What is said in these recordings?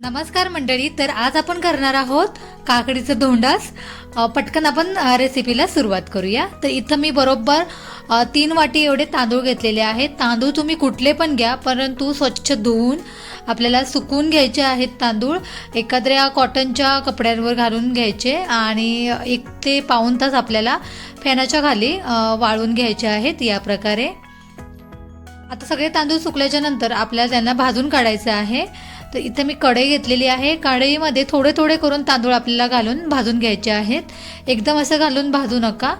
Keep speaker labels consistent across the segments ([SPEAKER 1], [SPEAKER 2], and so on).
[SPEAKER 1] नमस्कार मंडळी तर आज आपण करणार आहोत काकडीचं धोंडास. पटकन आपण रेसिपीला सुरुवात करूया. तर इथं मी बरोबर तीन वाटी एवढे तांदूळ घेतलेले आहेत. तांदूळ तुम्ही कुठले पण घ्या परंतु स्वच्छ धुवून आपल्याला सुकून घ्यायचे आहेत तांदूळ. एखाद्या कॉटनच्या कपड्यांवर घालून घ्यायचे आणि एक ते पाऊण तास आपल्याला फॅनाच्या खाली वाळून घ्यायचे आहेत या प्रकारे. आता सगळे तांदूळ सुकल्याच्या नंतर आपल्याला त्यांना भाजून काढायचं आहे. तर इथे मी कढई घेतलेली आहे. कढईमध्ये थोडे थोडे करून तांदूळ आपल्याला घालून भाजून घ्यायचे आहेत. एकदम असं घालून भाजू नका.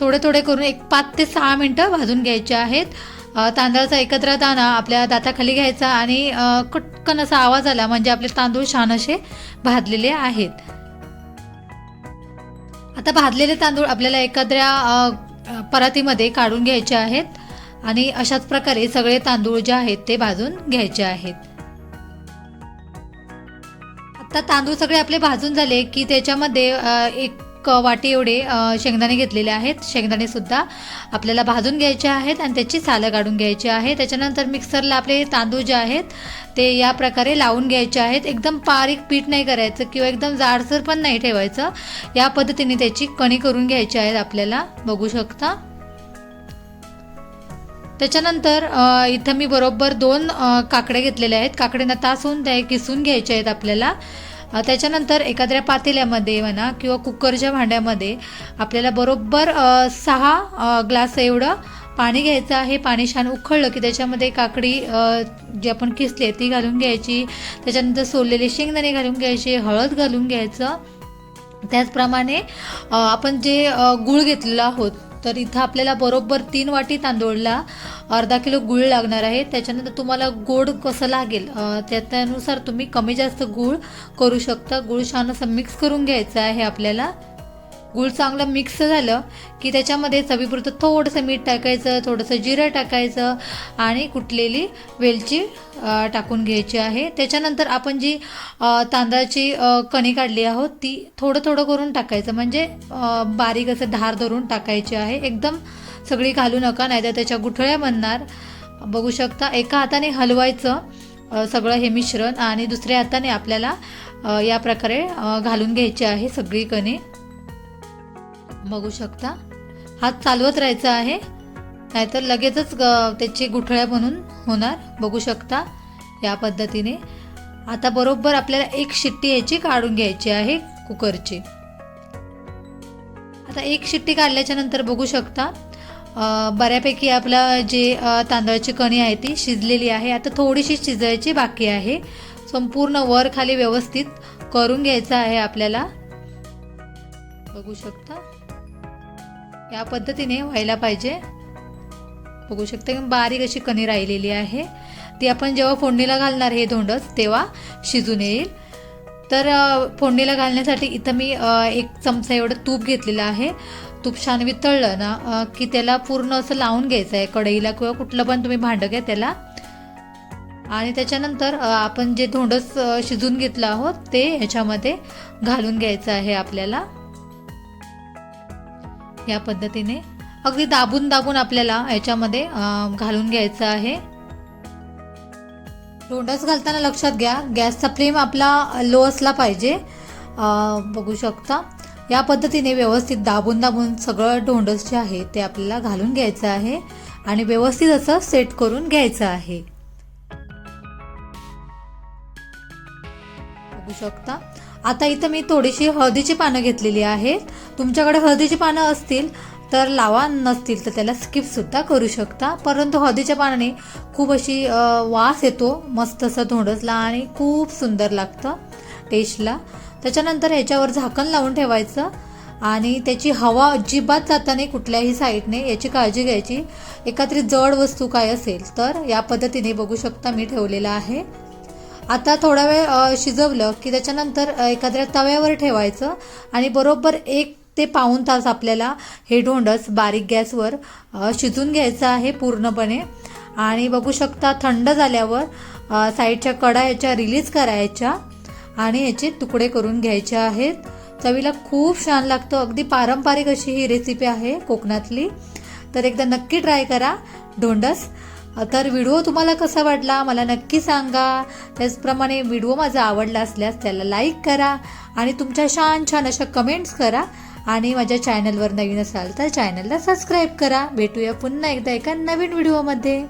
[SPEAKER 1] थोडे थोडे करून एक पाच ते सहा मिनटं भाजून घ्यायचे आहेत. तांदळाचा एकत्र दाणा आपल्या दाताखाली घ्यायचा आणि कटकन असा आवाज आला म्हणजे आपले तांदूळ छान असे भाजलेले आहेत. आता भाजलेले तांदूळ आपल्याला एखाद्या परातीमध्ये काढून घ्यायचे आहेत. आणि अशाच प्रकारे सगळे तांदूळ जे आहेत ते भाजून घ्यायचे आहेत. आता तांदूळ सगळे आपले भाजून झाले की त्याच्यामध्ये एक वाटी एवढे शेंगदाणे घेतलेले आहेत. शेंगदाणे सुद्धा आपल्याला भाजून घ्यायचे आहेत आणि त्याची सालं काढून घ्यायची आहे. त्याच्यानंतर मिक्सरला आपले तांदूळ जे आहेत ते या प्रकारे लावून घ्यायचे आहेत. एकदम बारीक पीठ नाही करायचं किंवा एकदम जाडसर पण नाही ठेवायचं. या पद्धतीने त्याची कणी करून घ्यायची आहेत आपल्याला. बघू शकता. त्याच्यानंतर इथं मी बरोबर दोन काकडे घेतलेले आहेत. काकड्यांना तासून त्या किसून घ्यायच्या आहेत आपल्याला. त्याच्यानंतर एखाद्या पातेल्यामध्ये म्हणा किंवा कुकरच्या भांड्यामध्ये आपल्याला बरोबर सहा ग्लास एवढं पाणी घ्यायचं आहे. पाणी छान उकळलं की त्याच्यामध्ये काकडी जी आपण किसली आहे ती घालून घ्यायची. त्याच्यानंतर सोललेले शेंगदाणे घालून घ्यायचे हळद घालून घ्यायचं. त्याचप्रमाणे आपण जे गूळ घेतलेलो आहोत तर इथं आपल्याला बरोबर तीन वाटी तांदूळला अर्धा किलो गूळ लागणार आहे. त्याच्यानंतर तुम्हाला गोड कसं लागेल त्याच्यानुसार त्यानुसार तुम्ही कमी जास्त गूळ करू शकता. गूळ छान असं मिक्स करून घ्यायचं आहे आपल्याला. गूळ चांगलं मिक्स झालं की त्याच्यामध्ये चवीपुरतं थोडंसं मीठ टाकायचं थोडंसं जिरं टाकायचं आणि कुटलेली वेलची टाकून घ्यायची आहे. त्याच्यानंतर आपण जी तांदळाची कणी काढली आहोत ती थोडं थोडं करून टाकायचं. म्हणजे बारीक असं धार धरून टाकायची आहे. एकदम सगळी घालू नका नाहीतर त्याच्या गुठळ्या बनणार. बघू शकता एका हाताने हलवायचं सगळं हे मिश्रण आणि दुसऱ्या हाताने आपल्याला या प्रकारे घालून घ्यायची आहे सगळी कणी. बघू शकता. हात चालवत राहायचा आहे. नाहीतर लगेचच ग- त्याची गुठळ्या बनून होणार. बघू शकता या पद्धतीने. आता बरोबर आपल्याला एक शिट्टी याची काढून घ्यायची आहे कुकरची. आता एक शिट्टी काढल्याच्या नंतर बघू शकता बऱ्यापैकी आपलं जे तांदळाची कणी आहे ती शिजलेली आहे. आता थोडीशी शिजायची बाकी आहे. संपूर्ण वर खाली व्यवस्थित करून घ्यायचं आहे आपल्याला. बघू शकता. या पद्धतीने व्हायला पाहिजे. बघू शकता की बारीक अशी कणी राहिलेली आहे. ती आपण जेव्हा फोडणीला घालणार हे धोंडच तेव्हा शिजून येईल. तर फोडणीला घालण्यासाठी इथं मी एक चमचा एवढं तूप घेतलेलं आहे. तूप छान वितळलं ना की त्याला पूर्ण असं लावून घ्यायचं आहे कढईला किंवा कुठलं पण तुम्ही भांडं घ्या त्याला. आणि त्याच्यानंतर आपण जे धोंडस शिजून घेतलं आहोत ते ह्याच्यामध्ये घालून घ्यायचं आहे आपल्याला. या पद्धतीने. अगदी दाबून दाबून आपल्याला याच्यामध्ये घालून घ्यायचं आहे. धोंडस घालताना लक्षात घ्या गॅसचा फ्लेम आपला लो असला पाहिजे. बघू शकता. या पद्धतीने व्यवस्थित दाबून दाबून सगळं ढोंडस जे आहे ते आपल्याला घालून घ्यायचं आहे आणि व्यवस्थित असं सेट करून घ्यायचं आहे. बघू शकता. आता इथं मी थोडीशी हळदीची पानं घेतलेली आहेत. तुमच्याकडे हळदीची पानं असतील तर लावा नसतील तर त्याला स्किप सुद्धा करू शकता. परंतु हळदीच्या पानाने खूप अशी वास येतो. मस्त असं धोंडसला आणि खूप सुंदर लागतं टेस्टला त्याच्यानंतर ह्याच्यावर झाकण लावून ठेवायचं आणि त्याची हवा अजिबात जाता नाही कुठल्याही साईडने याची काळजी घ्यायची. एखादी जड वस्तू काय असेल तर या पद्धतीने बघू शकता मी ठेवलेलं आहे. आता थोडा वेळ शिजवलं की त्याच्यानंतर एखाद्या तव्यावर ठेवायचं आणि बरोबर एक ते पाऊण तास आपल्याला हे ढोंडस बारीक गॅसवर शिजून घ्यायचं आहे पूर्णपणे. आणि बघू शकता थंड झाल्यावर साईडच्या कडा याच्या रिलीज करायच्या आणि याचे तुकडे करून घ्यायचे आहेत. चवीला खूप छान लागतं. अगदी पारंपरिक अशी ही रेसिपी आहे कोकणातली. तर एकदा नक्की ट्राय करा ढोंडस. तर व्हिडिओ तुम्हाला कसा वाटला मला नक्की सांगा. त्याचप्रमाणे व्हिडिओ माझा आवडला असल्यास त्याला लाईक करा आणि तुमच्या छान छान अशा कमेंट्स करा आणि माझ्या चॅनलवर नवीन असाल तर चॅनलला सबस्क्राईब करा. भेटूया पुन्हा एकदा एका नवीन व्हिडिओमध्ये.